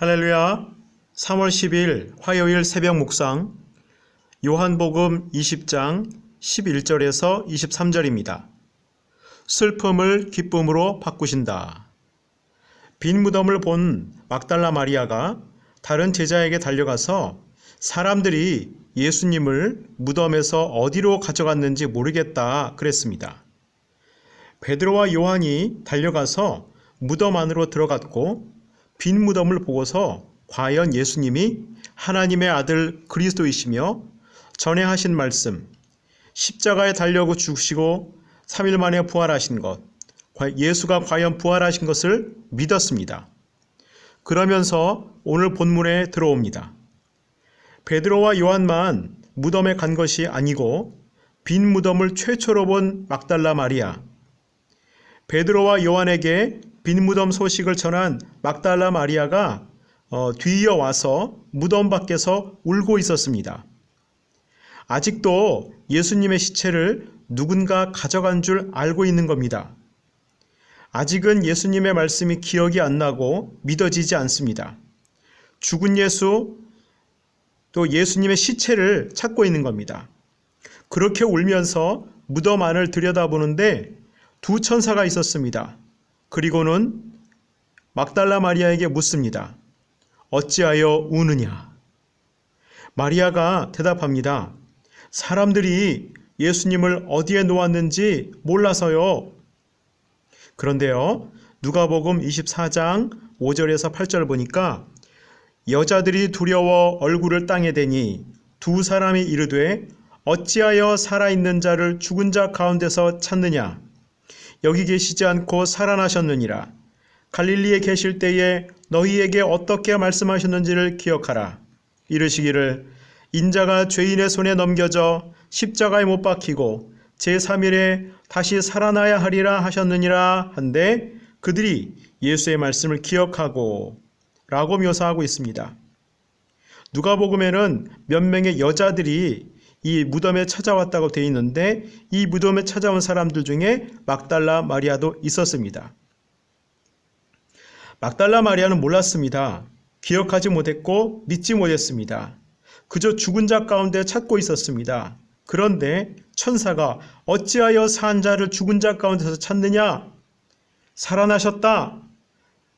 할렐루야. 3월 10일 화요일 새벽 묵상 요한복음 20장 11절에서 23절입니다. 슬픔을 기쁨으로 바꾸신다. 빈 무덤을 본 막달라 마리아가 다른 제자에게 달려가서 사람들이 예수님을 무덤에서 어디로 가져갔는지 모르겠다 그랬습니다. 베드로와 요한이 달려가서 무덤 안으로 들어갔고 빈 무덤을 보고서 과연 예수님이 하나님의 아들 그리스도이시며 전에 하신 말씀 십자가에 달려고 죽으시고 3일 만에 부활하신 것 예수가 과연 부활하신 것을 믿었습니다. 그러면서 오늘 본문에 들어옵니다. 베드로와 요한만 무덤에 간 것이 아니고 빈 무덤을 최초로 본 막달라 마리아 베드로와 요한에게 빈 무덤 소식을 전한 막달라 마리아가 어, 뒤이어 와서 무덤 밖에서 울고 있었습니다. 아직도 예수님의 시체를 누군가 가져간 줄 알고 있는 겁니다. 아직은 예수님의 말씀이 기억이 안 나고 믿어지지 않습니다. 죽은 예수 또 예수님의 시체를 찾고 있는 겁니다. 그렇게 울면서 무덤 안을 들여다보는데 두 천사가 있었습니다. 그리고는 막달라 마리아에게 묻습니다. 어찌하여 우느냐? 마리아가 대답합니다. 사람들이 예수님을 어디에 놓았는지 몰라서요. 그런데요, 누가복음 24장 5절에서 8절 보니까 여자들이 두려워 얼굴을 땅에 대니 두 사람이 이르되 어찌하여 살아있는 자를 죽은 자 가운데서 찾느냐? 여기 계시지 않고 살아나셨느니라. 갈릴리에 계실 때에 너희에게 어떻게 말씀하셨는지를 기억하라. 이르시기를 인자가 죄인의 손에 넘겨져 십자가에 못 박히고 제3일에 다시 살아나야 하리라 하셨느니라 한데 그들이 예수의 말씀을 기억하고 라고 묘사하고 있습니다. 누가복음에는 몇 명의 여자들이 이 무덤에 찾아왔다고 되어 있는데 이 무덤에 찾아온 사람들 중에 막달라 마리아도 있었습니다. 막달라 마리아는 몰랐습니다. 기억하지 못했고 믿지 못했습니다. 그저 죽은 자 가운데 찾고 있었습니다. 그런데 천사가 어찌하여 산 자를 죽은 자 가운데서 찾느냐? 살아나셨다.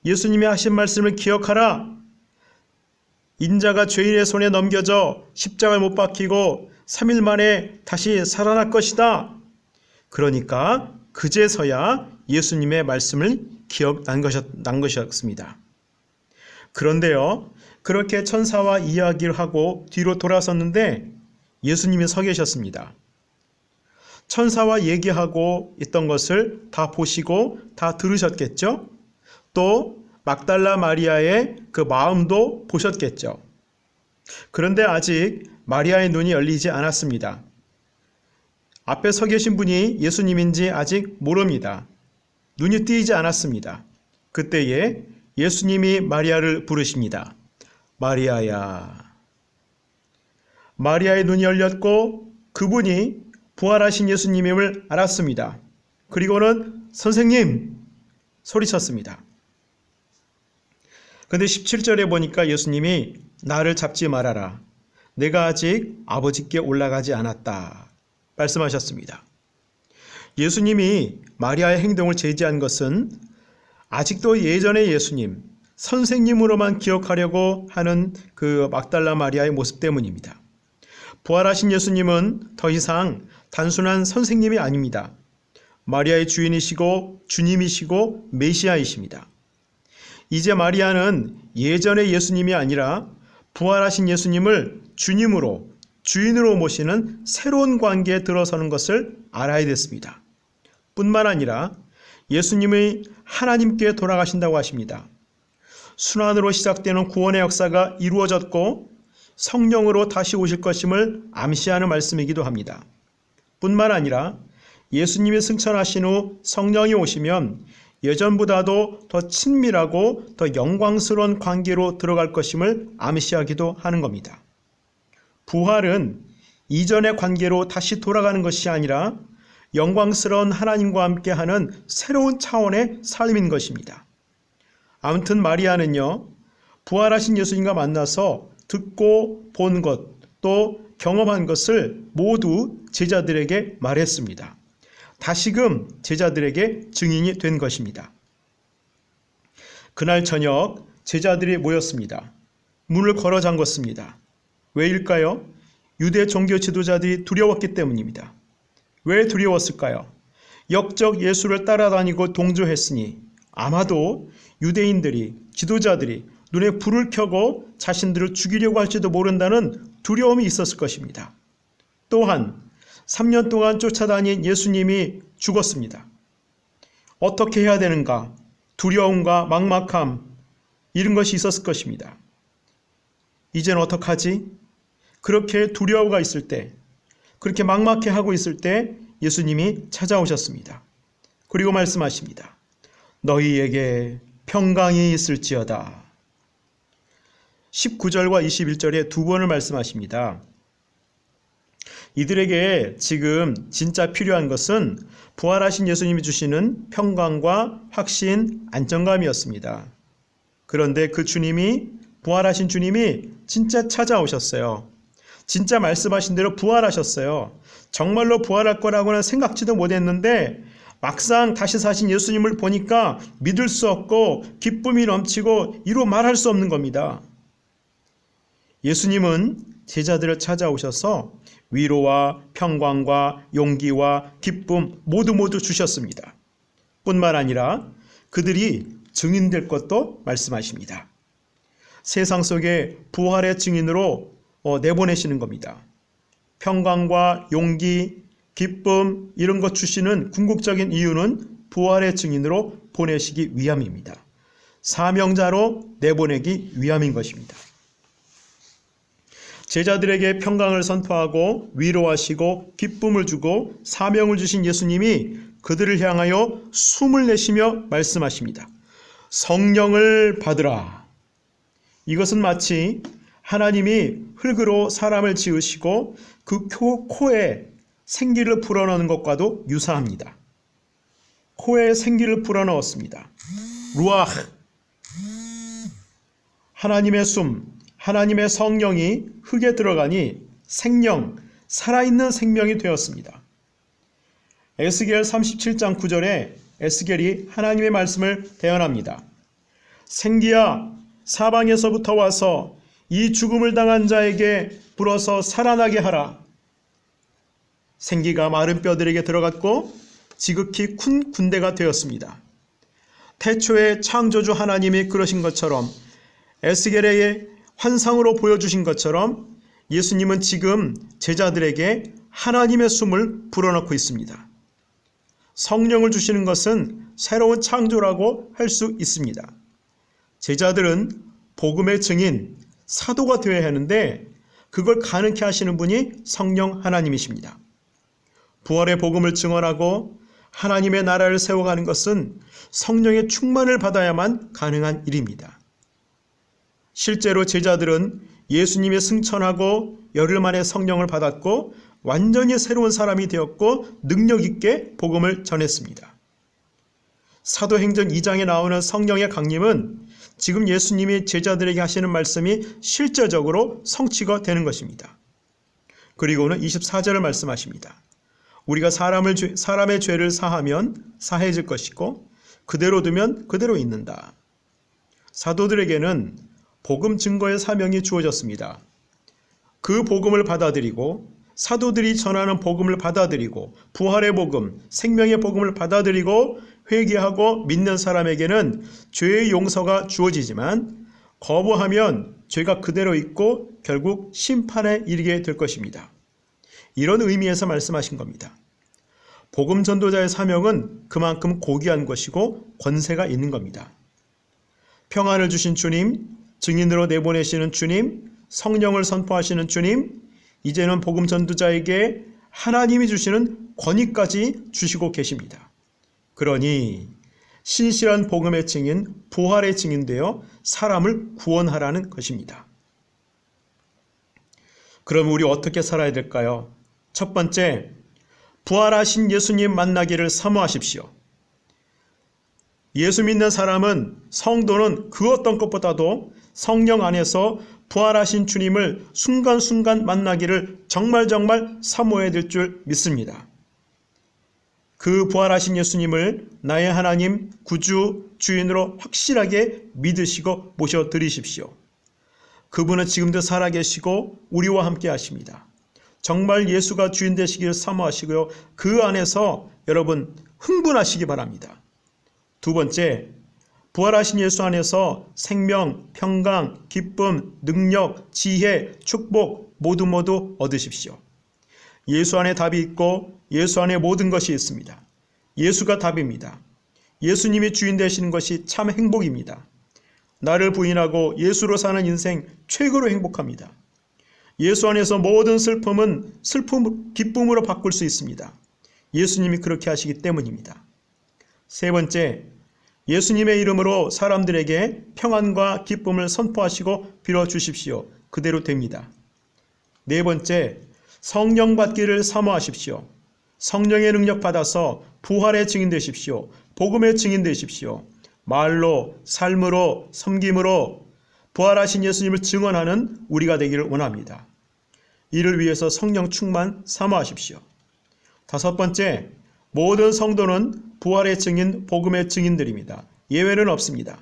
예수님이 하신 말씀을 기억하라. 인자가 죄인의 손에 넘겨져 십자가에 못 박히고 3일 만에 다시 살아날 것이다. 그러니까 그제서야 예수님의 말씀을 기억 난 것이었, 난 것이었습니다. 그런데요, 그렇게 천사와 이야기를 하고 뒤로 돌아섰는데 예수님이 서 계셨습니다. 천사와 얘기하고 있던 것을 다 보시고 다 들으셨겠죠? 또 막달라 마리아의 그 마음도 보셨겠죠? 그런데 아직 마리아의 눈이 열리지 않았습니다. 앞에 서 계신 분이 예수님인지 아직 모릅니다. 눈이 뜨이지 않았습니다. 그때에 예수님이 마리아를 부르십니다. 마리아야. 마리아의 눈이 열렸고 그분이 부활하신 예수님임을 알았습니다. 그리고는 선생님 소리쳤습니다. 근데 17절에 보니까 예수님이 나를 잡지 말아라. 내가 아직 아버지께 올라가지 않았다. 말씀하셨습니다. 예수님이 마리아의 행동을 제지한 것은 아직도 예전의 예수님, 선생님으로만 기억하려고 하는 그 막달라 마리아의 모습 때문입니다. 부활하신 예수님은 더 이상 단순한 선생님이 아닙니다. 마리아의 주인이시고 주님이시고 메시아이십니다. 이제 마리아는 예전의 예수님이 아니라 부활하신 예수님을 주님으로 주인으로 모시는 새로운 관계에 들어서는 것을 알아야 됐습니다. 뿐만 아니라 예수님의 하나님께 돌아가신다고 하십니다. 순환으로 시작되는 구원의 역사가 이루어졌고 성령으로 다시 오실 것임을 암시하는 말씀이기도 합니다. 뿐만 아니라 예수님이 승천하신 후 성령이 오시면 예전보다도 더 친밀하고 더 영광스러운 관계로 들어갈 것임을 암시하기도 하는 겁니다. 부활은 이전의 관계로 다시 돌아가는 것이 아니라 영광스러운 하나님과 함께하는 새로운 차원의 삶인 것입니다. 아무튼 마리아는요, 부활하신 예수님과 만나서 듣고 본 것, 또 경험한 것을 모두 제자들에게 말했습니다. 다시금 제자들에게 증인이 된 것입니다. 그날 저녁 제자들이 모였습니다. 문을 걸어 잠궜습니다. 왜일까요? 유대 종교 지도자들이 두려웠기 때문입니다. 왜 두려웠을까요? 역적 예수를 따라다니고 동조했으니 아마도 유대인들이 지도자들이 눈에 불을 켜고 자신들을 죽이려고 할지도 모른다는 두려움이 있었을 것입니다. 또한 3년 동안 쫓아다닌 예수님이 죽었습니다. 어떻게 해야 되는가? 두려움과 막막함 이런 것이 있었을 것입니다. 이젠 어떡하지? 그렇게 두려워가 있을 때, 그렇게 막막해 하고 있을 때 예수님이 찾아오셨습니다. 그리고 말씀하십니다. 너희에게 평강이 있을지어다. 19절과 21절에 두 번을 말씀하십니다. 이들에게 지금 진짜 필요한 것은 부활하신 예수님이 주시는 평강과 확신, 안정감이었습니다. 그런데 그 주님이 부활하신 주님이 진짜 찾아오셨어요. 진짜 말씀하신 대로 부활하셨어요. 정말로 부활할 거라고는 생각지도 못했는데 막상 다시 사신 예수님을 보니까 믿을 수 없고 기쁨이 넘치고 이루 말할 수 없는 겁니다. 예수님은 제자들을 찾아오셔서 위로와 평강과 용기와 기쁨 모두 모두 주셨습니다. 뿐만 아니라 그들이 증인될 것도 말씀하십니다. 세상 속에 부활의 증인으로 어, 내보내시는 겁니다. 평강과 용기, 기쁨 이런 것 주시는 궁극적인 이유는 부활의 증인으로 보내시기 위함입니다. 사명자로 내보내기 위함인 것입니다. 제자들에게 평강을 선포하고 위로하시고 기쁨을 주고 사명을 주신 예수님이 그들을 향하여 숨을 내쉬며 말씀하십니다. 성령을 받으라. 이것은 마치 하나님이 흙으로 사람을 지으시고 그 코에 생기를 불어넣는 것과도 유사합니다. 코에 생기를 불어넣었습니다. 루아흐. 하나님의 숨, 하나님의 성령이 흙에 들어가니 생명, 살아있는 생명이 되었습니다. 에스겔 37장 9절에 에스겔이 하나님의 말씀을 대언합니다. 생기야 사방에서부터 와서 이 죽음을 당한 자에게 불어서 살아나게 하라. 생기가 마른 뼈들에게 들어갔고 지극히 큰 군대가 되었습니다. 태초에 창조주 하나님이 그러신 것처럼 에스겔에게 환상으로 보여주신 것처럼 예수님은 지금 제자들에게 하나님의 숨을 불어넣고 있습니다. 성령을 주시는 것은 새로운 창조라고 할 수 있습니다. 제자들은 복음의 증인, 사도가 되어야 하는데 그걸 가능케 하시는 분이 성령 하나님이십니다. 부활의 복음을 증언하고 하나님의 나라를 세워가는 것은 성령의 충만을 받아야만 가능한 일입니다. 실제로 제자들은 예수님의 승천하고 열흘 만에 성령을 받았고 완전히 새로운 사람이 되었고 능력 있게 복음을 전했습니다. 사도행전 2장에 나오는 성령의 강림은 지금 예수님이 제자들에게 하시는 말씀이 실제적으로 성취가 되는 것입니다. 그리고는 24절을 말씀하십니다. 우리가 사람을 사람의 죄를 사하면 사해질 것이고 그대로 두면 그대로 있는다. 사도들에게는 복음 증거의 사명이 주어졌습니다. 그 복음을 받아들이고 사도들이 전하는 복음을 받아들이고 부활의 복음, 생명의 복음을 받아들이고 회개하고 믿는 사람에게는 죄의 용서가 주어지지만 거부하면 죄가 그대로 있고 결국 심판에 이르게 될 것입니다. 이런 의미에서 말씀하신 겁니다. 복음 전도자의 사명은 그만큼 고귀한 것이고 권세가 있는 겁니다. 평안을 주신 주님, 증인으로 내보내시는 주님, 성령을 선포하시는 주님, 이제는 복음 전도자에게 하나님이 주시는 권위까지 주시고 계십니다. 그러니 신실한 복음의 증인, 부활의 증인되어 사람을 구원하라는 것입니다. 그럼 우리 어떻게 살아야 될까요? 첫 번째, 부활하신 예수님 만나기를 사모하십시오. 예수 믿는 사람은 성도는 그 어떤 것보다도 성령 안에서 부활하신 주님을 순간순간 만나기를 정말 정말 사모해야 될 줄 믿습니다. 그 부활하신 예수님을 나의 하나님, 구주, 주인으로 확실하게 믿으시고 모셔드리십시오. 그분은 지금도 살아계시고 우리와 함께 하십니다. 정말 예수가 주인 되시기를 사모하시고요. 그 안에서 여러분 흥분하시기 바랍니다. 두 번째, 부활하신 예수 안에서 생명, 평강, 기쁨, 능력, 지혜, 축복 모두 모두 얻으십시오. 예수 안에 답이 있고 예수 안에 모든 것이 있습니다. 예수가 답입니다. 예수님이 주인 되시는 것이 참 행복입니다. 나를 부인하고 예수로 사는 인생 최고로 행복합니다. 예수 안에서 모든 슬픔은 슬픔, 기쁨으로 바꿀 수 있습니다. 예수님이 그렇게 하시기 때문입니다. 세 번째, 예수님의 이름으로 사람들에게 평안과 기쁨을 선포하시고 빌어 주십시오. 그대로 됩니다. 네 번째, 성령 받기를 사모하십시오. 성령의 능력 받아서 부활의 증인 되십시오. 복음의 증인 되십시오. 말로, 삶으로, 섬김으로 부활하신 예수님을 증언하는 우리가 되기를 원합니다. 이를 위해서 성령 충만 사모하십시오. 다섯 번째, 모든 성도는 부활의 증인, 복음의 증인들입니다. 예외는 없습니다.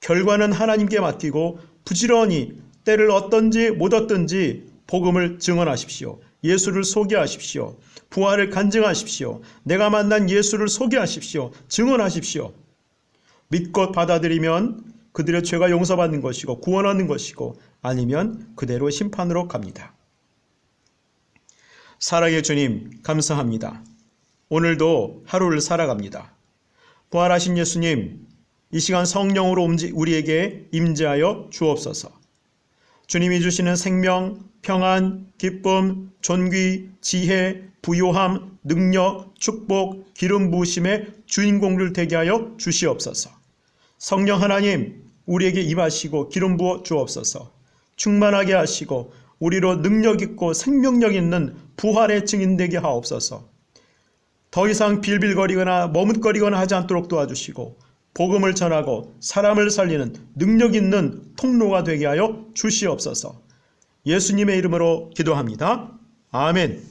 결과는 하나님께 맡기고 부지런히 때를 얻든지 못 얻든지 복음을 증언하십시오. 예수를 소개하십시오. 부활을 간증하십시오. 내가 만난 예수를 소개하십시오. 증언하십시오. 믿고 받아들이면 그들의 죄가 용서받는 것이고 구원하는 것이고 아니면 그대로 심판으로 갑니다. 사랑의 주님, 감사합니다. 오늘도 하루를 살아갑니다. 부활하신 예수님, 이 시간 성령으로 우리에게 임재하여 주옵소서. 주님이 주시는 생명, 평안, 기쁨, 존귀, 지혜, 부요함, 능력, 축복, 기름 부으심의 주인공들 되게 하여 주시옵소서. 성령 하나님, 우리에게 임하시고 기름 부어 주옵소서. 충만하게 하시고 우리로 능력 있고 생명력 있는 부활의 증인 되게 하옵소서. 더 이상 빌빌거리거나 머뭇거리거나 하지 않도록 도와주시고 복음을 전하고 사람을 살리는 능력 있는 통로가 되게 하여 주시옵소서. 예수님의 이름으로 기도합니다. 아멘.